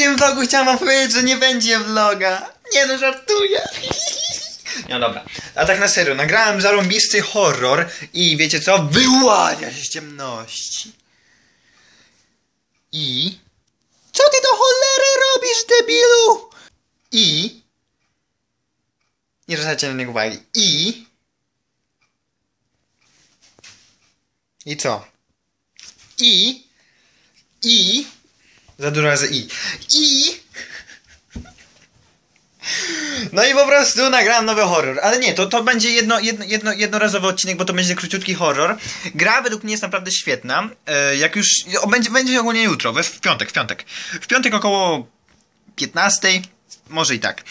tym vlogu chciałam wam powiedzieć, że nie będzie vloga. Nie no, żartuję. No dobra, a tak na serio, nagrałem zarąbisty horror i wiecie co? Wyłania się z ciemności. I... Co ty do cholery robisz, debilu? I... Nie zwracajcie na niego uwagi. I... I co? I... I... Za dużo razy i. I... No i po prostu nagrałem nowy horror. Ale nie, to, to będzie jedno, jedno, jedno, jednorazowy odcinek, bo to będzie króciutki horror. Gra według mnie jest naprawdę świetna. E, jak już. O, będzie, będzie ogólnie jutro, w piątek, w piątek. W piątek około 15. Może i tak.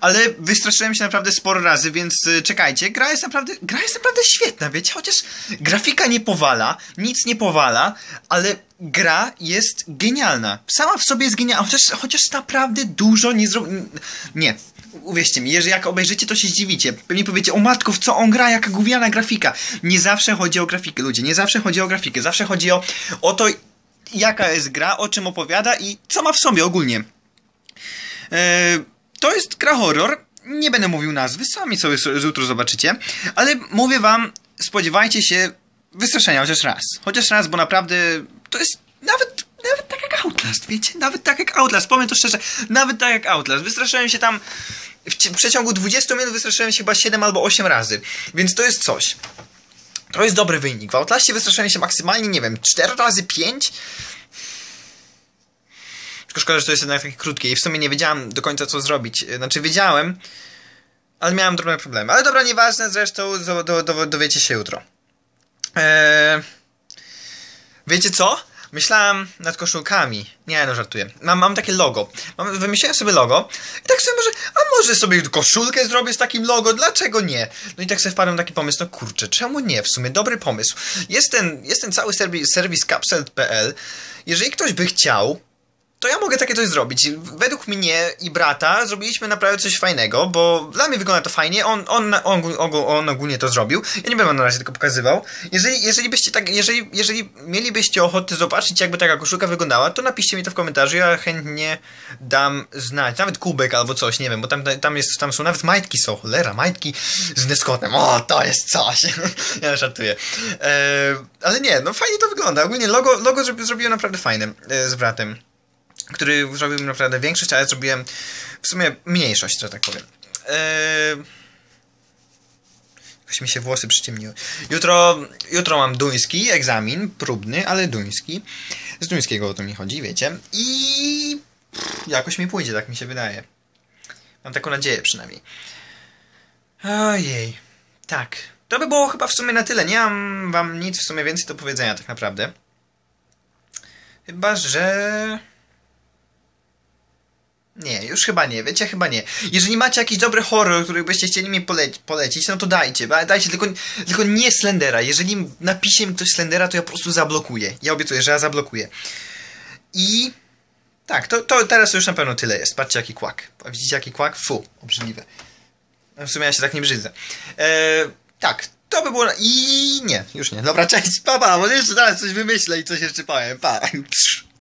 Ale wystraszyłem się naprawdę sporo razy, więc y, czekajcie. Gra jest naprawdę, gra jest naprawdę świetna, wiecie? Chociaż grafika nie powala, nic nie powala, ale gra jest genialna. Sama w sobie jest genialna, chociaż, chociaż naprawdę dużo nie zrobi... Nie. Uwierzcie mi, jeżeli jak obejrzycie, to się zdziwicie. Pewnie powiecie, o matko, w co on gra, jaka gówniana grafika. Nie zawsze chodzi o grafikę, ludzie, nie zawsze chodzi o grafikę. Zawsze chodzi o, o to, jaka jest gra, o czym opowiada i co ma w sobie ogólnie. E, to jest gra horror. Nie będę mówił nazwy, sami sobie jutro zobaczycie. Ale mówię wam, spodziewajcie się wystraszenia chociaż raz. Chociaż raz, bo naprawdę to jest nawet, nawet tak jak Outlast, wiecie? Nawet tak jak Outlast, powiem to szczerze, nawet tak jak Outlast. Wystraszyłem się tam, w, ci- w przeciągu 20 minut wystraszyłem się chyba 7 albo 8 razy. Więc to jest coś. To jest dobry wynik. W Outlastie wystraszyłem się maksymalnie, nie wiem, 4 razy 5? Tylko szkoda, że to jest jednak takie krótkie i w sumie nie wiedziałem do końca co zrobić. Znaczy wiedziałem, ale miałem drobne problemy. Ale dobra, nieważne, zresztą do, do, do, dowiecie się jutro. Eee... Wiecie co? Myślałem nad koszulkami. Nie, no żartuję. Mam, mam takie logo. Mam, wymyśliłem sobie logo i tak sobie może, a może sobie koszulkę zrobię z takim logo, dlaczego nie? No i tak sobie wpadłem taki pomysł, no kurczę, czemu nie? W sumie dobry pomysł. Jest ten, jest ten cały serwis, serwis capsule.pl. Jeżeli ktoś by chciał, to ja mogę takie coś zrobić. Według mnie i brata zrobiliśmy naprawdę coś fajnego, bo dla mnie wygląda to fajnie. On, on, on, on, on ogólnie to zrobił. Ja nie będę na razie tylko pokazywał. Jeżeli, jeżeli byście tak, jeżeli, jeżeli mielibyście ochotę zobaczyć, jakby taka koszulka wyglądała, to napiszcie mi to w komentarzu. Ja chętnie dam znać. Nawet kubek albo coś, nie wiem, bo tam, tam, jest, tam są nawet majtki są. Cholera, majtki z Neskotem. O, to jest coś. ja żartuję. E, ale nie, no fajnie to wygląda. Ogólnie logo, logo zrobi- zrobiłem naprawdę fajne e, z bratem który zrobił naprawdę większość, a ja zrobiłem w sumie mniejszość, że tak powiem. Eee... Jakoś mi się włosy przyciemniły. Jutro, jutro mam duński egzamin, próbny, ale duński. Z duńskiego o to mi chodzi, wiecie. I pff, jakoś mi pójdzie, tak mi się wydaje. Mam taką nadzieję przynajmniej. Ojej. Tak. To by było chyba w sumie na tyle. Nie mam wam nic w sumie więcej do powiedzenia tak naprawdę. Chyba, że... Nie, już chyba nie, wiecie, chyba nie. Jeżeli macie jakiś dobry horror, który byście chcieli mi poleci polecić, no to dajcie, dajcie, tylko, tylko nie Slendera. Jeżeli napisze mi ktoś Slendera, to ja po prostu zablokuję. Ja obiecuję, że ja zablokuję. I tak, to, to teraz już na pewno tyle jest. Patrzcie jaki kłak. Widzicie jaki kłak? Fu, obrzydliwe. No W sumie ja się tak nie brzydzę. Eee, tak, to by było... I nie, już nie. Dobra, cześć, papa, może jeszcze teraz coś wymyślę i coś jeszcze powiem. Pa.